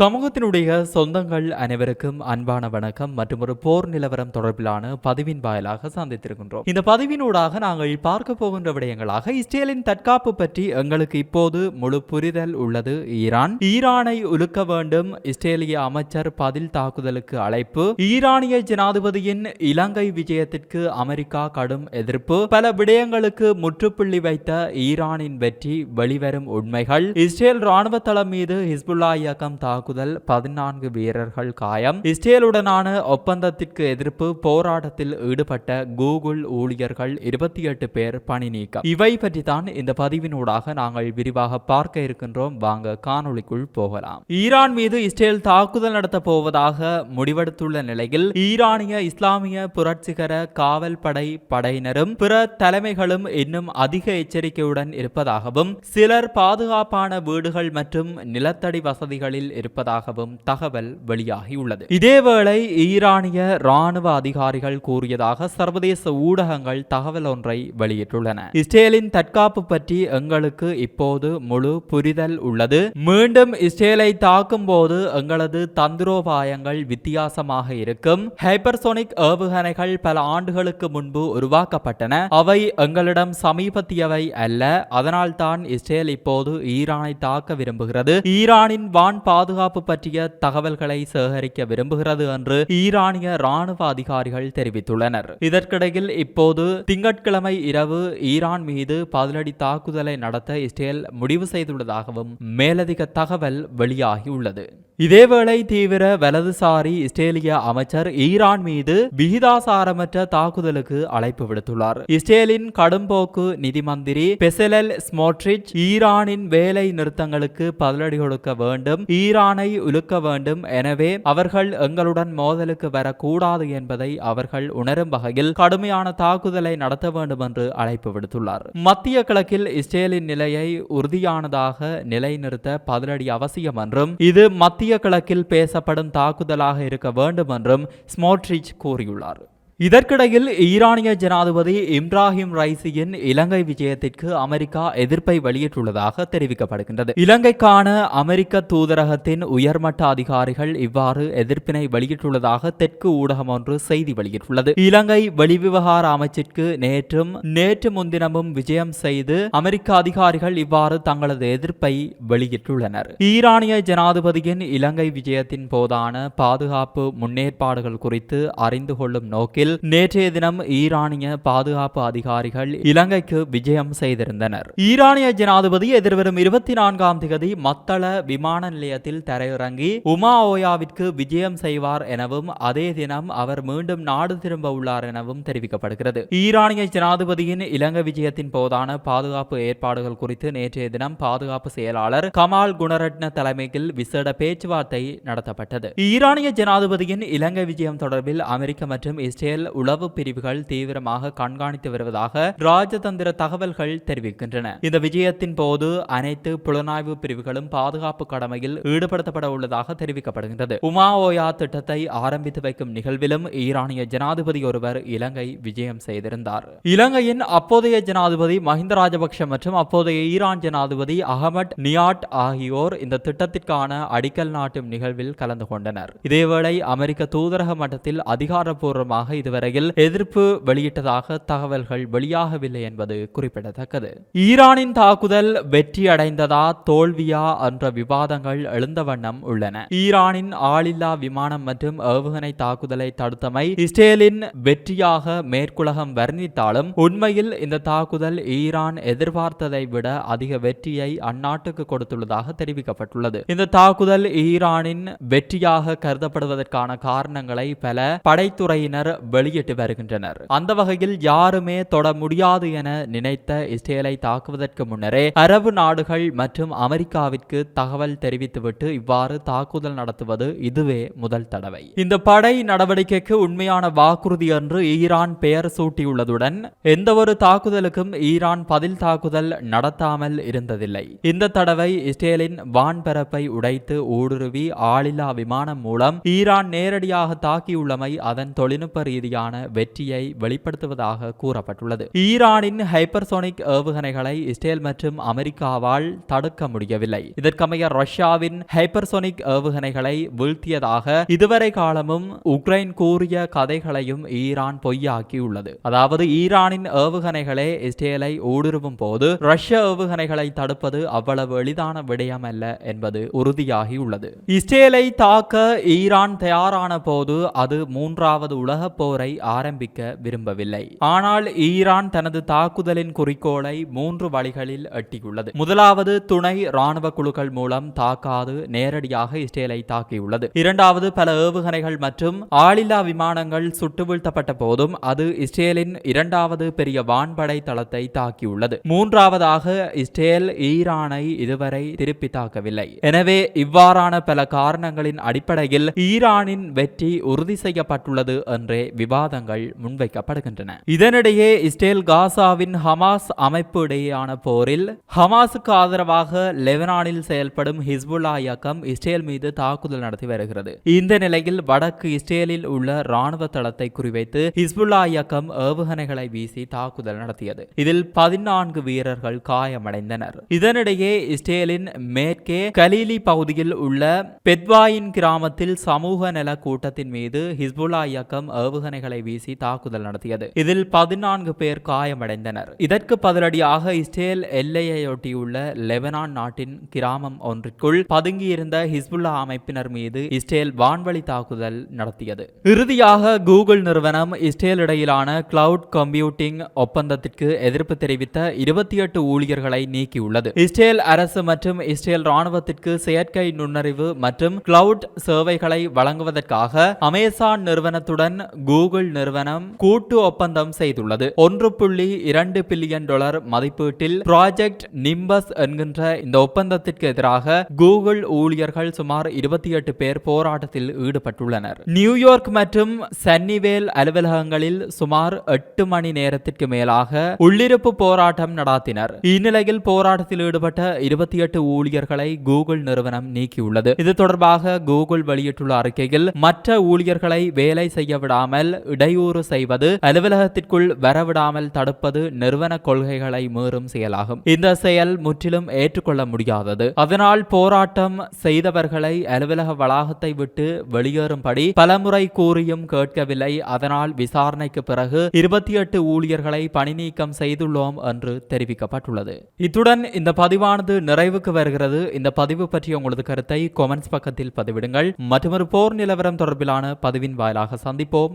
சமூகத்தினுடைய சொந்தங்கள் அனைவருக்கும் அன்பான வணக்கம் மற்றும் ஒரு போர் நிலவரம் தொடர்பிலான பதிவின் வாயிலாக சந்தித்திருக்கின்றோம். இந்த பதிவினூடாக நாங்கள் பார்க்க போகின்ற விடயங்களாக இஸ்ரேலின் தற்காப்பு பற்றி எங்களுக்கு இப்போது முழு புரிதல் உள்ளது. ஈரான். ஈரானை உலுக்க வேண்டும். இஸ்ரேலிய அமைச்சர் பதில் தாக்குதலுக்கு அழைப்பு. ஈரானிய ஜனாதிபதியின் இலங்கை விஜயத்திற்கு அமெரிக்கா கடும் எதிர்ப்பு. பல விடயங்களுக்கு முற்றுப்புள்ளி வைத்த ஈரானின் வெற்றி வெளிவரும் உண்மைகள். இஸ்ரேல் ராணுவ தளம் மீது ஹிஸ்புல்லா இயக்கம் தாக்குதல் பதினான்கு வீரர்கள் காயம். இஸ்ரேலுடனான ஒப்பந்தத்திற்கு எதிர்ப்பு போராட்டத்தில் ஈடுபட்ட கூகுள் ஊழியர்கள் இருபத்தி எட்டு பேர் பணி நீக்கம். இவை பற்றி தான் இந்த பதிவினூடாக நாங்கள் விரிவாக பார்க்க இருக்கின்றோம். வாங்க காணொளிக்குள் போகலாம். ஈரான் மீது இஸ்ரேல் தாக்குதல் நடத்த போவதாக முடிவெடுத்துள்ள நிலையில் ஈரானிய இஸ்லாமிய புரட்சிகர காவல் படை படையினரும் பிற தலைமைகளும் இன்னும் அதிக எச்சரிக்கையுடன் இருப்பதாகவும் சிலர் பாதுகாப்பான வீடுகள் மற்றும் நிலத்தடி வசதிகளில் இருப்ப இருப்பதாகவும் தகவல் வெளியாகியுள்ளது. இதேவேளை ஈரானிய ராணுவ அதிகாரிகள் கூறியதாக சர்வதேச ஊடகங்கள் தகவல் ஒன்றை வெளியிட்டுள்ளன. இஸ்ரேலின் தற்காப்பு பற்றி எங்களுக்கு இப்போது முழு புரிதல் உள்ளது. மீண்டும் இஸ்ரேலை தாக்கும் போது எங்களது தந்திரோபாயங்கள் வித்தியாசமாக இருக்கும். ஹைப்பர்சோனிக் ஏவுகணைகள் பல ஆண்டுகளுக்கு முன்பு உருவாக்கப்பட்டன. அவை எங்களிடம் சமீபத்தியவை அல்ல. அதனால்தான் இஸ்ரேல் இப்போது ஈரானை தாக்க விரும்புகிறது. ஈரானின் வான் பாதுகாப்பு பற்றிய தகவல்களை சேகரிக்க விரும்புகிறது என்று ஈரானிய ராணுவ அதிகாரிகள் தெரிவித்துள்ளனர். இதற்கிடையில் இப்போது திங்கட்கிழமை இரவு ஈரான் மீது பதிலடி தாக்குதலை நடத்த இஸ்ரேல் முடிவு செய்துள்ளதாகவும் மேலதிக தகவல் வெளியாகியுள்ளது. இதேவேளை தீவிர வலதுசாரி இஸ்ரேலிய அமைச்சர் ஈரான் மீது விகிதாசாரமற்ற தாக்குதலுக்கு அழைப்பு விடுத்துள்ளார். இஸ்ரேலின் கடும்போக்கு நிதி மந்திரி பெசலல் ஸ்மோட்ரிச் ஈரானின் வேலை நிறுத்தங்களுக்கு பதிலடி கொடுக்க வேண்டும் ஈரானை உலுக்க வேண்டும். எனவே அவர்கள் எங்களுடன் மோதலுக்கு வரக்கூடாது என்பதை அவர்கள் உணரும் வகையில் கடுமையான தாக்குதலை நடத்த வேண்டும் என்று அழைப்பு விடுத்துள்ளார். மத்திய கிழக்கில் இஸ்ரேலின் நிலையை உறுதியானதாக நிலைநிறுத்த பதிலடி அவசியம் என்றும் இது மத்திய கிழக்கில் பேசப்படும் தாக்குதலாக இருக்க வேண்டும் என்றும் ஸ்மோட்ரிச் கூறியுள்ளார். இதற்கிடையில் ஈரானிய ஜனாதிபதி இப்ராஹிம் ரைசியின் இலங்கை விஜயத்திற்கு அமெரிக்கா எதிர்ப்பை வெளியிட்டுள்ளதாக தெரிவிக்கப்படுகின்றது. இலங்கைக்கான அமெரிக்க தூதரகத்தின் உயர்மட்ட அதிகாரிகள் இவ்வாறு எதிர்ப்பினை வெளியிட்டுள்ளதாக தெற்கு ஊடகம் ஒன்று செய்தி வெளியிட்டுள்ளது. இலங்கை வெளிவிவகார அமைச்சிற்கு நேற்றும் நேற்று முன்தினமும் விஜயம் செய்து அமெரிக்க அதிகாரிகள் இவ்வாறு தங்களது எதிர்ப்பை வெளியிட்டுள்ளனர். ஈரானிய ஜனாதிபதியின் இலங்கை விஜயத்தின் போதான பாதுகாப்பு முன்னேற்பாடுகள் குறித்து அறிந்து கொள்ளும் நோக்கில் நேற்றைய தினம் ஈரானிய பாதுகாப்பு அதிகாரிகள் இலங்கைக்கு விஜயம் செய்திருந்தனர். ஈரானிய ஜனாதிபதி எதிர்வரும் இருபத்தி நான்காம் தேதி மத்தள விமான நிலையத்தில் தரையிறங்கி உமா ஓயாவிற்கு விஜயம் செய்வார் எனவும் அதே தினம் அவர் மீண்டும் நாடு திரும்ப உள்ளார் எனவும் தெரிவிக்கப்படுகிறது. ஈரானிய ஜனாதிபதியின் இலங்கை விஜயத்தின் போதான பாதுகாப்பு ஏற்பாடுகள் குறித்து நேற்றைய தினம் பாதுகாப்பு செயலாளர் கமால் குணரட்ன தலைமையில் விசேட பேச்சுவார்த்தை நடத்தப்பட்டது. ஈரானிய ஜனாதிபதியின் இலங்கை விஜயம் தொடர்பில் அமெரிக்க மற்றும் இஸ்ரேல் உளவு பிரிவுகள் தீவிரமாக கண்காணித்து வருவதாக ராஜதந்திர தகவல்கள் தெரிவிக்கின்றன. இந்த விஜயத்தின் போது அனைத்து புலனாய்வு பிரிவுகளும் பாதுகாப்பு கடமையில் ஈடுபடுத்தப்பட உள்ளதாக தெரிவிக்கப்படுகின்றது. உமா ஓயா திட்டத்தை ஆரம்பித்து வைக்கும் நிகழ்விலும் ஈரானிய ஜனாதிபதி ஒருவர் இலங்கை விஜயம் செய்திருந்தார். இலங்கையின் அப்போதைய ஜனாதிபதி மஹிந்த ராஜபக்ஷ மற்றும் அப்போதைய ஈரான் ஜனாதிபதி அகமட் நியாட் ஆகியோர் இந்த திட்டத்திற்கான அடிக்கல் நாட்டும் நிகழ்வில் கலந்து கொண்டனர். இதேவேளை அமெரிக்க தூதரக மட்டத்தில் அதிகாரப்பூர்வமாக இது இதுவரையில் எதிர்ப்பு வெளியிட்டதாக தகவல்கள் வெளியாகவில்லை என்பது குறிப்பிடத்தக்கது. ஈரானின் தாக்குதல் வெற்றி அடைந்ததா தோல்வியா என்ற விவாதங்கள் எழுந்த வண்ணம் உள்ளன. ஈரானின் ஆளில்லா விமானம் மற்றும் ஏவுகணை தாக்குதலை தடுத்தமை இஸ்ரேலின் வெற்றியாக மேற்குலகம் வர்ணித்தாலும் உண்மையில் இந்த தாக்குதல் ஈரான் எதிர்பார்த்ததை விட அதிக வெற்றியை அந்நாட்டுக்கு கொடுத்துள்ளதாக தெரிவிக்கப்பட்டுள்ளது. இந்த தாக்குதல் ஈரானின் வெற்றியாக கருதப்படுவதற்கான காரணங்களை பல படைத்துறையினர் வெளியிட்டு வருகின்றனர். அந்த வகையில் யாருமே தொட முடியாது என நினைத்த இஸ்ரேலை தாக்குவதற்கு முன்னரே அரபு நாடுகள் மற்றும் அமெரிக்காவிற்கு தகவல் தெரிவித்துவிட்டு இவ்வாறு தாக்குதல் நடத்துவது இதுவே முதல் தடவை. இந்த படை நடவடிக்கைக்கு உண்மையான வாக்குறுதி என்று ஈரான் பெயர் சூட்டியுள்ளதுடன் எந்தவொரு தாக்குதலுக்கும் ஈரான் பதில் தாக்குதல் நடத்தாமல் இருந்ததில்லை. இந்த தடவை இஸ்ரேலின் வான்பரப்பை உடைத்து ஊடுருவி ஆளில்லா விமானம் மூலம் ஈரான் நேரடியாக தாக்கியுள்ளமை அதன் தொழில்நுட்ப ரீதியில் ரீதியான வெற்றியை வெளிப்படுத்துவதாக கூறப்பட்டுள்ளது. ஈரானின் ஹைப்பர்சோனிக் ஏவுகணைகளை இஸ்ரேல் மற்றும் அமெரிக்காவால் தடுக்க முடியவில்லை. இதற்கமைய ரஷ்யாவின் ஹைப்பர்சோனிக் ஏவுகணைகளை வீழ்த்தியதாக இதுவரை காலமும் உக்ரைன் கூறிய கதைகளையும் ஈரான் பொய்யாக்கியுள்ளது. அதாவது ஈரானின் ஏவுகணைகளே இஸ்ரேலை ஊடுருவும் போது ரஷ்ய ஏவுகணைகளை தடுப்பது அவ்வளவு எளிதான விடயம் அல்ல என்பது உறுதியாகியுள்ளது. இஸ்ரேலை தாக்க ஈரான் தயாரான போது அது மூன்றாவது உலகப் போர் ஆரம்பிக்க விரும்பவில்லை. ஆனால் ஈரான் தனது தாக்குதலின் குறிக்கோளை மூன்று வழிகளில் எட்டியுள்ளது. முதலாவது துணை ராணுவ குழுக்கள் மூலம் தாக்காது நேரடியாக இஸ்ரேலை தாக்கியுள்ளது. இரண்டாவது பல ஏவுகணைகள் மற்றும் ஆளில்லா விமானங்கள் சுட்டு வீழ்த்தப்பட்ட போதும் அது இஸ்ரேலின் இரண்டாவது பெரிய வான்படை தளத்தை தாக்கியுள்ளது. மூன்றாவதாக இஸ்ரேல் ஈரானை இதுவரை திருப்பி தாக்கவில்லை. எனவே இவ்வாறான பல காரணங்களின் அடிப்படையில் ஈரானின் வெற்றி உறுதி செய்யப்பட்டுள்ளது என்றே விவாதங்கள் முன்வைக்கப்படுகின்றன. இதனிடையே இஸ்ரேல் காசாவின் ஹமாஸ் அமைப்பு இடையேயான போரில் ஹமாஸுக்கு ஆதரவாக லெபனானில் செயல்படும் ஹிஸ்புல்லா இயக்கம் இஸ்ரேல் மீது தாக்குதல் நடத்தி வருகிறது. இந்த நிலையில் வடக்கு இஸ்ரேலில் உள்ள ராணுவ தளத்தை குறிவைத்து ஹிஸ்புல்லா இயக்கம் ஏவுகணைகளை வீசி தாக்குதல் நடத்தியது. இதில் பதினான்கு வீரர்கள் காயமடைந்தனர். இதனிடையே இஸ்ரேலின் மேற்கே கலீலி பகுதியில் உள்ள பெத்வாயின் கிராமத்தில் சமூக நல கூட்டத்தின் மீது ஹிஸ்புல்லா இயக்கம் ஏவுகணைகளை வீசி தாக்குதல் நடத்தியது. இதில் பதினான்கு பேர் காயமடைந்தனர். இதற்கு பதிலடியாக இஸ்ரேல் எல்லையையொட்டியுள்ள லெபனான் நாட்டின் கிராமம் ஒன்றிற்குள் பதுங்கியிருந்த ஹிஸ்புல்லா அமைப்பினர் மீது இஸ்ரேல் வான்வழி தாக்குதல் நடத்தியது. இறுதியாக கூகுள் நிறுவனம் இஸ்ரேல் இடையிலான கிளவுட் கம்ப்யூட்டிங் ஒப்பந்தத்திற்கு எதிர்ப்பு தெரிவித்த இருபத்தி எட்டு ஊழியர்களை நீக்கியுள்ளது. இஸ்ரேல் அரசு மற்றும் இஸ்ரேல் ராணுவத்திற்கு செயற்கை நுண்ணறிவு மற்றும் கிளவுட் சேவைகளை வழங்குவதற்காக அமேசான் நிறுவனத்துடன் கூகுள் நிறுவனம் கூட்டு ஒப்பந்தம் செய்துள்ளது. ஒன்று புள்ளி இரண்டு பில்லியன் டாலர் மதிப்பீட்டில் ப்ராஜெக்ட் நிம்பஸ் என்கின்ற இந்த ஒப்பந்தத்திற்கு எதிராக கூகுள் ஊழியர்கள் சுமார் இருபத்தி எட்டு பேர் போராட்டத்தில் ஈடுபட்டுள்ளனர். நியூயார்க் மற்றும் சன்னிவேல் அலுவலகங்களில் சுமார் எட்டு மணி நேரத்திற்கு மேலாக உள்ளிருப்பு போராட்டம் நடாத்தினர். இந்நிலையில் போராட்டத்தில் ஈடுபட்ட இருபத்தி எட்டு ஊழியர்களை கூகுள் நிறுவனம் நீக்கியுள்ளது. இது தொடர்பாக கூகுள் வெளியிட்டுள்ள அறிக்கையில் மற்ற ஊழியர்களை வேலை செய்ய விடாமல் இடையூறு செய்வது அலுவலகத்திற்குள் வரவிடாமல் தடுப்பது நிறுவன கொள்கைகளை மீறும் செயலாகும். இந்த செயல் முற்றிலும் ஏற்றுக்கொள்ள முடியாதது. அதனால் போராட்டம் செய்தவர்களை அலுவலக வளாகத்தை விட்டு வெளியேறும்படி பலமுறை கூறியும் கேட்கவில்லை. அதனால் விசாரணைக்கு பிறகு இருபத்தி எட்டு ஊழியர்களை பணி நீக்கம் செய்துள்ளோம் என்று தெரிவிக்கப்பட்டுள்ளது. இத்துடன் இந்த பதிவானது நிறைவுக்கு வருகிறது. இந்த பதிவு பற்றிய உங்களது கருத்தை கொமெண்ட்ஸ் பக்கத்தில் பதிவிடுங்கள். மற்றொரு போர் நிலவரம் தொடர்பிலான பதிவின் வாயிலாக சந்திப்போம்.